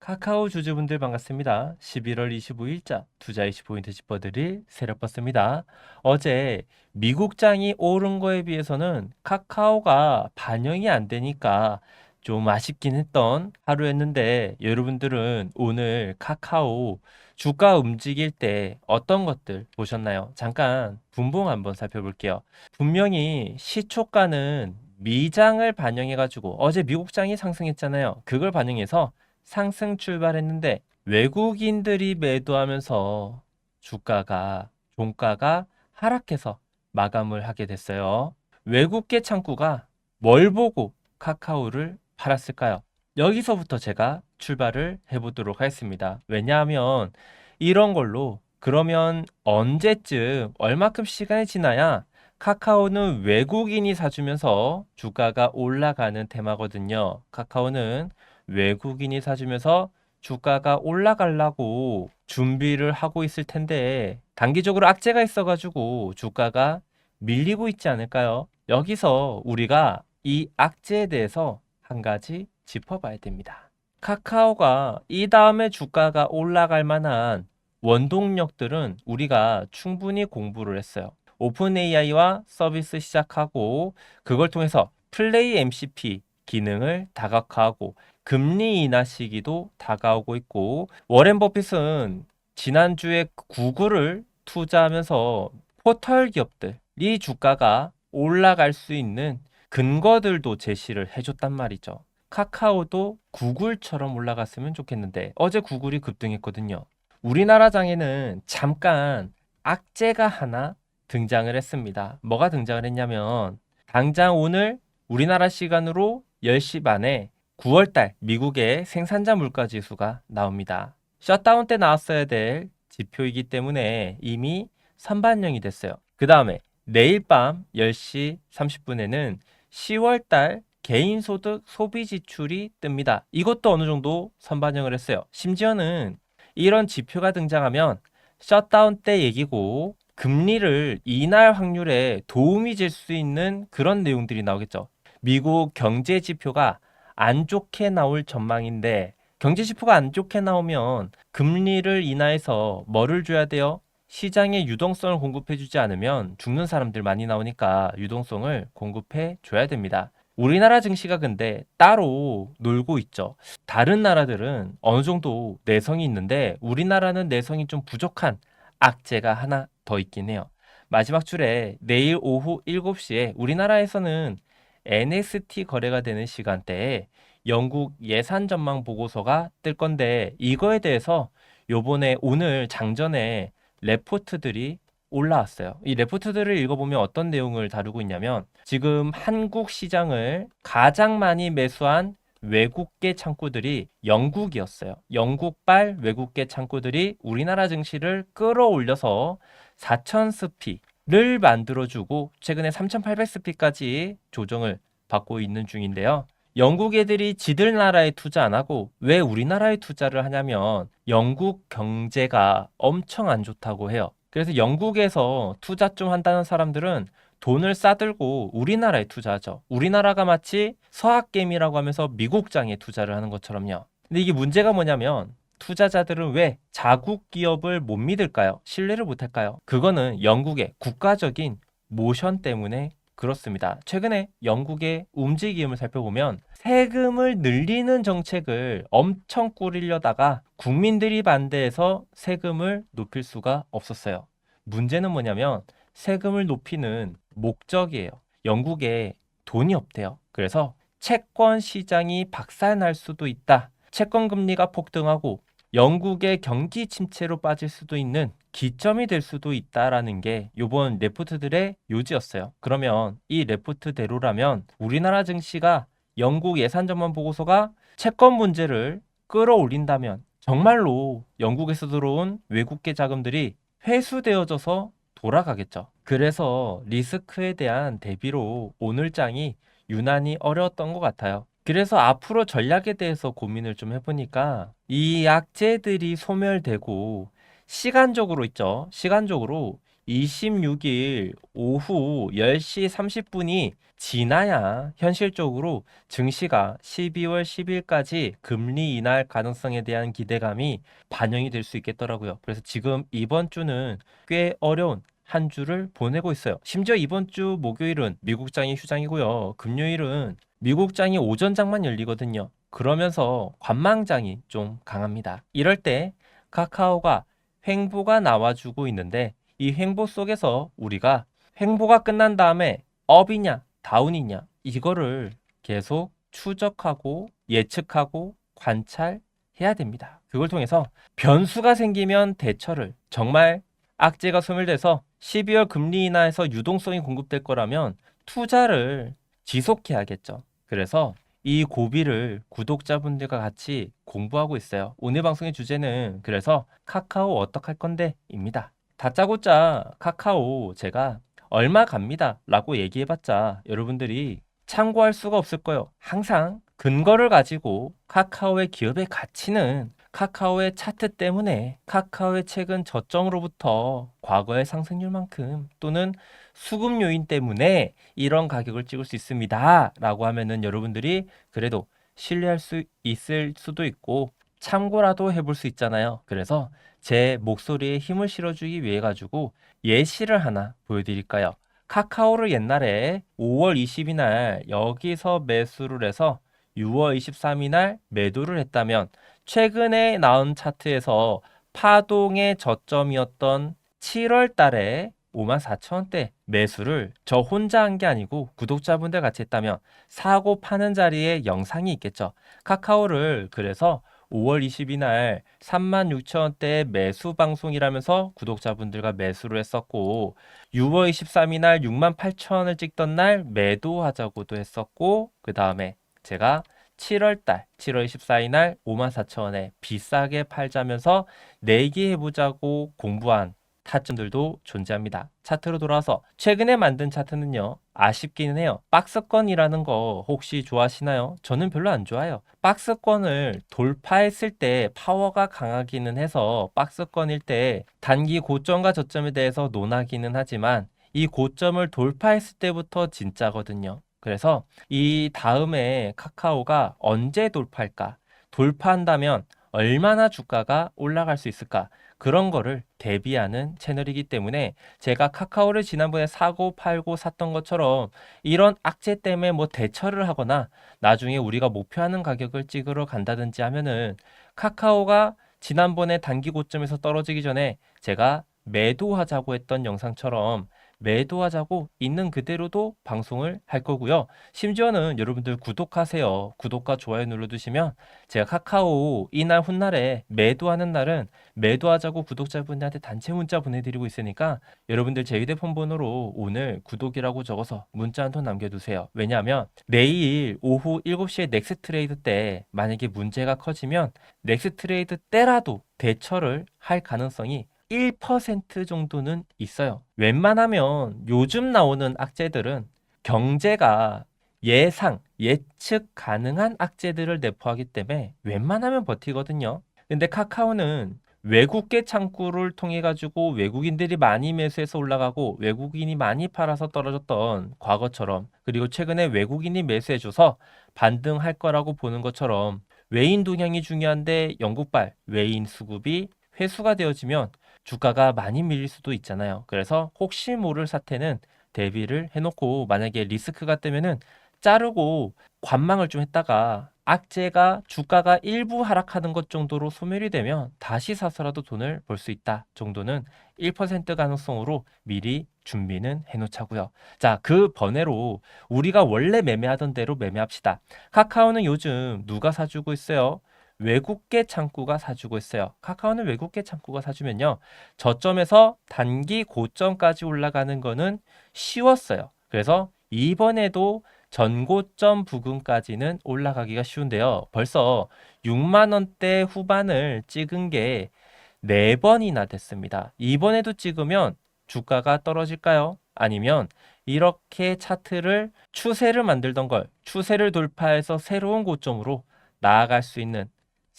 카카오 주주분들 반갑습니다. 11월 25일자 투자 20포인트 짚어드릴 세력버스입니다. 어제 미국장이 오른 거에 비해서는 카카오가 반영이 안 되니까 좀 아쉽긴 했던 하루였는데 여러분들은 오늘 카카오 주가 움직일 때 어떤 것들 보셨나요? 잠깐 분봉 한번 살펴볼게요. 분명히 시초가는 미장을 반영해 가지고 어제 미국장이 상승했잖아요. 그걸 반영해서 상승 출발했는데 외국인들이 매도하면서 주가가 종가가 하락해서 마감을 하게 됐어요. 외국계 창구가 뭘 보고 카카오를 팔았을까요? 여기서부터 제가 출발을 해보도록 하겠습니다. 왜냐하면 이런 걸로 그러면 언제쯤 얼마큼 시간이 지나야 카카오는 외국인이 사주면서 주가가 올라가는 테마거든요. 카카오는 외국인이 사주면서 주가가 올라가려고 준비를 하고 있을 텐데 단기적으로 악재가 있어가지고 주가가 밀리고 있지 않을까요? 여기서 우리가 이 악재에 대해서 한 가지 짚어봐야 됩니다. 카카오가 이 다음에 주가가 올라갈 만한 원동력들은 우리가 충분히 공부를 했어요. 오픈 AI와 서비스 시작하고 그걸 통해서 플레이 MCP 기능을 다각화하고 금리 인하 시기도 다가오고 있고 워렌 버핏은 지난주에 구글을 투자하면서 포털 기업들이 주가가 올라갈 수 있는 근거들도 제시를 해줬단 말이죠. 카카오도 구글처럼 올라갔으면 좋겠는데 어제 구글이 급등했거든요. 우리나라 장에는 잠깐 악재가 하나 등장을 했습니다. 뭐가 등장을 했냐면 당장 오늘 우리나라 시간으로 10시 반에 9월달 미국의 생산자 물가 지수가 나옵니다. 셧다운 때 나왔어야 될 지표이기 때문에 이미 선반영이 됐어요. 그 다음에 내일 밤 10시 30분에는 10월달 개인소득 소비 지출이 뜹니다. 이것도 어느 정도 선반영을 했어요. 심지어는 이런 지표가 등장하면 셧다운 때 얘기고 금리를 인할 확률에 도움이 될 수 있는 그런 내용들이 나오겠죠. 미국 경제 지표가 안 좋게 나올 전망인데 경제 지표가 안 좋게 나오면 금리를 인하해서 뭐를 줘야 돼요? 시장에 유동성을 공급해 주지 않으면 죽는 사람들 많이 나오니까 유동성을 공급해 줘야 됩니다. 우리나라 증시가 근데 따로 놀고 있죠. 다른 나라들은 어느 정도 내성이 있는데 우리나라는 내성이 좀 부족한 악재가 하나 더 있긴 해요. 마지막 줄에 내일 오후 7시에 우리나라에서는 NST 거래가 되는 시간대에 영국 예산 전망 보고서가 뜰 건데 이거에 대해서 요번에 오늘 장전에 레포트들이 올라왔어요. 이 레포트들을 읽어보면 어떤 내용을 다루고 있냐면 지금 한국 시장을 가장 많이 매수한 외국계 창구들이 영국이었어요. 영국발 외국계 창구들이 우리나라 증시를 끌어올려서 4000스피를 만들어주고 최근에 3800스피까지 조정을 받고 있는 중인데요. 영국 애들이 지들 나라에 투자 안 하고 왜 우리나라에 투자를 하냐면 영국 경제가 엄청 안 좋다고 해요. 그래서 영국에서 투자 좀 한다는 사람들은 돈을 싸들고 우리나라에 투자하죠. 우리나라가 마치 서학개미라고 하면서 미국장에 투자를 하는 것처럼요. 근데 이게 문제가 뭐냐면 투자자들은 왜 자국 기업을 못 믿을까요? 신뢰를 못 할까요? 그거는 영국의 국가적인 모션 때문에 그렇습니다. 최근에 영국의 움직임을 살펴보면 세금을 늘리는 정책을 엄청 꾸리려다가 국민들이 반대해서 세금을 높일 수가 없었어요. 문제는 뭐냐면 세금을 높이는 목적이에요. 영국에 돈이 없대요. 그래서 채권 시장이 박살날 수도 있다. 채권 금리가 폭등하고 영국의 경기 침체로 빠질 수도 있는 기점이 될 수도 있다라는 게 요번 레포트들의 요지였어요. 그러면 이 레포트대로라면 우리나라 증시가 영국 예산 전망 보고서가 채권 문제를 끌어올린다면 정말로 영국에서 들어온 외국계 자금들이 회수되어져서 돌아가겠죠. 그래서 리스크에 대한 대비로 오늘 장이 유난히 어려웠던 것 같아요. 그래서 앞으로 전략에 대해서 고민을 좀 해보니까 이 약재들이 소멸되고 시간적으로 있죠. 시간적으로 26일 오후 10시 30분이 지나야 현실적으로 증시가 12월 10일까지 금리 인하할 가능성에 대한 기대감이 반영이 될 수 있겠더라고요. 그래서 지금 이번 주는 꽤 어려운 한 주를 보내고 있어요. 심지어 이번 주 목요일은 미국장이 휴장이고요. 금요일은 미국장이 오전장만 열리거든요. 그러면서 관망장이 좀 강합니다. 이럴 때 카카오가 횡보가 나와주고 있는데 이 횡보 속에서 우리가 횡보가 끝난 다음에 업이냐 다운이냐 이거를 계속 추적하고 예측하고 관찰해야 됩니다. 그걸 통해서 변수가 생기면 대처를 정말 악재가 소멸돼서 12월 금리 인하에서 유동성이 공급될 거라면 투자를 지속해야겠죠. 그래서 이 고비를 구독자분들과 같이 공부하고 있어요. 오늘 방송의 주제는 그래서 카카오 어떡할 건데 입니다. 다짜고짜 카카오 제가 얼마 갑니다 라고 얘기해봤자 여러분들이 참고할 수가 없을 거예요. 항상 근거를 가지고 카카오의 기업의 가치는 카카오의 차트 때문에 카카오의 최근 저점으로부터 과거의 상승률만큼 또는 수급 요인 때문에 이런 가격을 찍을 수 있습니다. 라고 하면은 여러분들이 그래도 신뢰할 수 있을 수도 있고 참고라도 해볼 수 있잖아요. 그래서 제 목소리에 힘을 실어주기 위해 가지고 예시를 하나 보여드릴까요? 카카오를 옛날에 5월 20일 날 여기서 매수를 해서 6월 23일 날 매도를 했다면 최근에 나온 차트에서 파동의 저점이었던 7월 달에 54,000원대 매수를 저 혼자 한 게 아니고 구독자분들 같이 했다면 사고 파는 자리에 영상이 있겠죠. 카카오를 그래서 5월 20일 날 36,000원대 매수 방송이라면서 구독자분들과 매수를 했었고 6월 23일 날 68,000원을 찍던 날 매도하자고도 했었고 그 다음에 제가 7월 달 7월 24일 날 54,000원에 비싸게 팔자면서 내기 해보자고 공부한 타점들도 존재합니다. 차트로 돌아와서 최근에 만든 차트는요. 아쉽기는 해요. 박스권이라는 거 혹시 좋아하시나요? 저는 별로 안 좋아요. 박스권을 돌파했을 때 파워가 강하기는 해서 박스권일 때 단기 고점과 저점에 대해서 논하기는 하지만 이 고점을 돌파했을 때부터 진짜거든요. 그래서 이 다음에 카카오가 언제 돌파할까? 돌파한다면 얼마나 주가가 올라갈 수 있을까? 그런 거를 대비하는 채널이기 때문에 제가 카카오를 지난번에 사고 팔고 샀던 것처럼 이런 악재 때문에 뭐 대처를 하거나 나중에 우리가 목표하는 가격을 찍으러 간다든지 하면은 카카오가 지난번에 단기 고점에서 떨어지기 전에 제가 매도하자고 했던 영상처럼 매도하자고 있는 그대로도 방송을 할 거고요. 심지어는 여러분들 구독하세요. 구독과 좋아요 눌러두시면 제가 카카오 이날 훗날에 매도하는 날은 매도하자고 구독자분들한테 단체 문자 보내드리고 있으니까 여러분들 제 휴대폰 번호로 오늘 구독이라고 적어서 문자 한 통 남겨두세요. 왜냐하면 내일 오후 7시에 넥스 트레이드 때 만약에 문제가 커지면 넥스 트레이드 때라도 대처를 할 가능성이 1% 정도는 있어요. 웬만하면 요즘 나오는 악재들은 경제가 예상, 예측 가능한 악재들을 내포하기 때문에 웬만하면 버티거든요. 근데 카카오는 외국계 창구를 통해 가지고 외국인들이 많이 매수해서 올라가고 외국인이 많이 팔아서 떨어졌던 과거처럼 그리고 최근에 외국인이 매수해줘서 반등할 거라고 보는 것처럼 외인 동향이 중요한데 영국발 외인 수급이 회수가 되어지면 주가가 많이 밀릴 수도 있잖아요. 그래서 혹시 모를 사태는 대비를 해놓고 만약에 리스크가 뜨면은 자르고 관망을 좀 했다가 악재가 주가가 일부 하락하는 것 정도로 소멸이 되면 다시 사서라도 돈을 벌 수 있다 정도는 1% 가능성으로 미리 준비는 해놓자고요. 자, 그 번외로 우리가 원래 매매하던 대로 매매합시다. 카카오는 요즘 누가 사주고 있어요? 외국계 창구가 사주고 있어요. 카카오는 외국계 창구가 사주면요. 저점에서 단기 고점까지 올라가는 거는 쉬웠어요. 그래서 이번에도 전고점 부근까지는 올라가기가 쉬운데요. 벌써 6만 원대 후반을 찍은 게 4번이나 됐습니다. 이번에도 찍으면 주가가 떨어질까요? 아니면 이렇게 차트를 추세를 만들던 걸 추세를 돌파해서 새로운 고점으로 나아갈 수 있는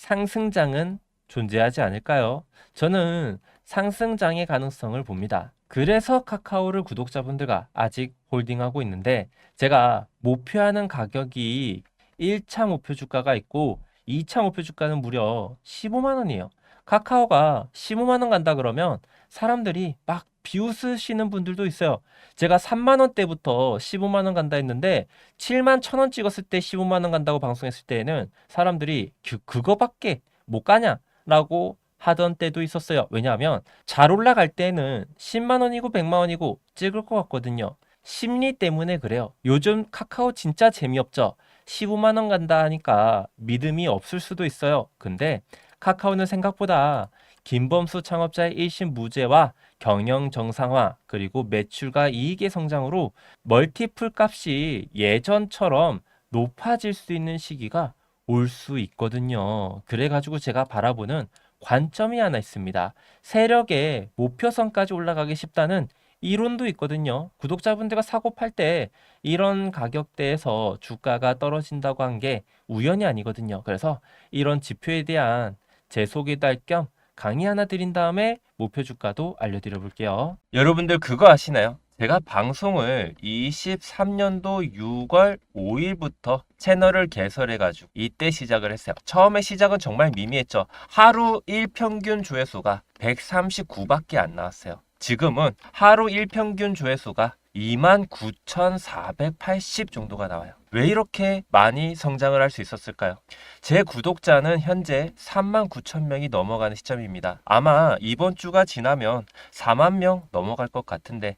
상승장은 존재하지 않을까요? 저는 상승장의 가능성을 봅니다. 그래서 카카오를 구독자분들과 아직 홀딩하고 있는데 제가 목표하는 가격이 1차 목표 주가가 있고 2차 목표 주가는 무려 15만 원이에요. 카카오가 15만 원 간다 그러면 사람들이 막 비웃으시는 분들도 있어요. 제가 3만 원대부터 15만 원 간다 했는데 7만 천 원 찍었을 때 15만 원 간다고 방송했을 때에는 사람들이 그, 그거밖에 못 가냐라고 하던 때도 있었어요. 왜냐하면 잘 올라갈 때는 10만 원이고 100만 원이고 찍을 것 같거든요. 심리 때문에 그래요. 요즘 카카오 진짜 재미없죠. 15만 원 간다 하니까 믿음이 없을 수도 있어요. 근데 카카오는 생각보다 김범수 창업자의 일심 무죄와 경영 정상화 그리고 매출과 이익의 성장으로 멀티플 값이 예전처럼 높아질 수 있는 시기가 올 수 있거든요. 그래가지고 제가 바라보는 관점이 하나 있습니다. 세력의 목표선까지 올라가기 쉽다는 이론도 있거든요. 구독자분들과 사고 팔 때 이런 가격대에서 주가가 떨어진다고 한 게 우연이 아니거든요. 그래서 이런 지표에 대한 제 소개도 할겸 강의 하나 드린 다음에 목표 주가도 알려드려 볼게요. 여러분들 그거 아시나요? 제가 방송을 23년도 6월 5일부터 채널을 개설해가지고 이때 시작을 했어요. 처음에 시작은 정말 미미했죠. 하루 일평균 조회수가 139밖에 안 나왔어요. 지금은 하루 일평균 조회수가 29,480 정도가 나와요. 왜 이렇게 많이 성장을 할 수 있었을까요? 제 구독자는 현재 3만 9천 명이 넘어가는 시점입니다. 아마 이번 주가 지나면 4만 명 넘어갈 것 같은데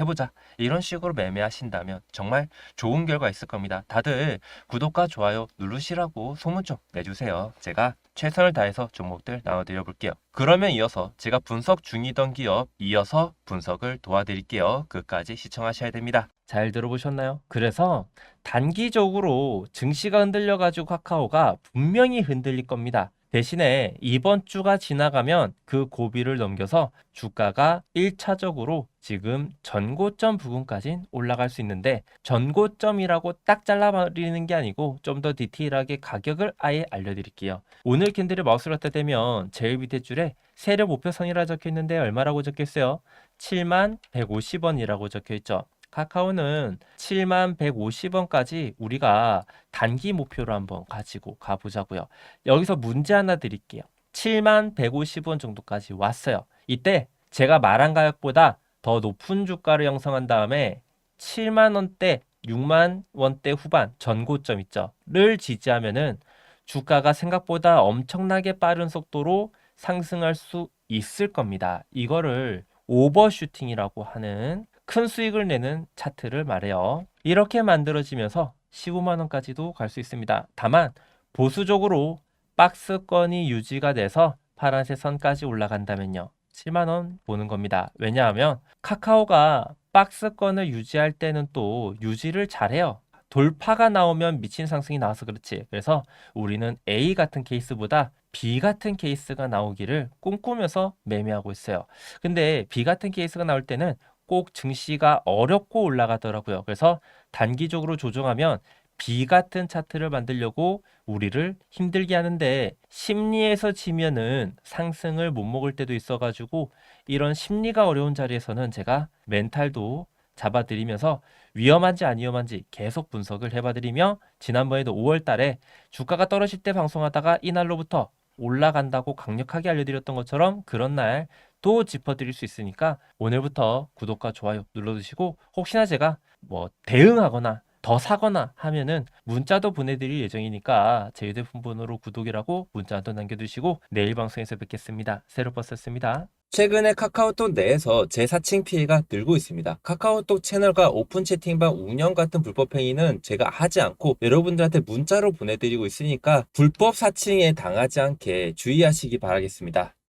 해보자. 이런 식으로 매매하신다면 정말 좋은 결과 있을 겁니다. 다들 구독과 좋아요 누르시라고 소문 좀 내주세요. 제가 최선을 다해서 종목들 나눠드려 볼게요. 그러면 이어서 제가 분석 중이던 기업 이어서 분석을 도와드릴게요. 끝까지 시청하셔야 됩니다. 잘 들어보셨나요? 그래서 단기적으로 증시가 흔들려가지고 카카오가 분명히 흔들릴 겁니다. 대신에 이번 주가 지나가면 그 고비를 넘겨서 주가가 1차적으로 지금 전고점 부근까지 올라갈 수 있는데 전고점이라고 딱 잘라버리는 게 아니고 좀 더 디테일하게 가격을 아예 알려드릴게요. 오늘 캔들을 마우스로 갖다 대면 제일 밑에 줄에 세력 목표선이라 적혀 있는데 얼마라고 적혀 있어요? 7만 150원이라고 적혀 있죠. 카카오는 7만 150원까지 우리가 단기 목표로 한번 가지고 가보자고요. 여기서 문제 하나 드릴게요. 7만 150원 정도까지 왔어요. 이때 제가 말한 가격보다 더 높은 주가를 형성한 다음에 7만 원대, 6만 원대 후반 전고점 있죠.를 지지하면은 주가가 생각보다 엄청나게 빠른 속도로 상승할 수 있을 겁니다. 이거를 오버슈팅이라고 하는 큰 수익을 내는 차트를 말해요. 이렇게 만들어지면서 15만 원까지도 갈 수 있습니다. 다만 보수적으로 박스권이 유지가 돼서 파란색 선까지 올라간다면요. 7만 원 보는 겁니다. 왜냐하면 카카오가 박스권을 유지할 때는 또 유지를 잘해요. 돌파가 나오면 미친 상승이 나와서 그렇지. 그래서 우리는 A 같은 케이스보다 B 같은 케이스가 나오기를 꿈꾸면서 매매하고 있어요. 근데 B 같은 케이스가 나올 때는 꼭 증시가 어렵고 올라가더라고요. 그래서 단기적으로 조정하면 B 같은 차트를 만들려고 우리를 힘들게 하는데 심리에서 지면은 상승을 못 먹을 때도 있어가지고 이런 심리가 어려운 자리에서는 제가 멘탈도 잡아드리면서 위험한지 안 위험한지 계속 분석을 해봐드리며 지난번에도 5월 달에 주가가 떨어질 때 방송하다가 이날로부터 올라간다고 강력하게 알려드렸던 것처럼 그런 날 또 짚어드릴 수 있으니까 오늘부터 구독과 좋아요 눌러주시고 혹시나 제가 뭐 대응하거나 더 사거나 하면은 문자도 보내드릴 예정이니까 제 휴대폰 번호로 구독이라고 문자도 남겨두시고 내일 방송에서 뵙겠습니다. 새로버스였습니다. 최근에 카카오톡 내에서 재사칭 피해가 늘고 있습니다. 카카오톡 채널과 오픈 채팅방 운영 같은 불법 행위는 제가 하지 않고 여러분들한테 문자로 보내드리고 있으니까 불법 사칭에 당하지 않게 주의하시기 바라겠습니다.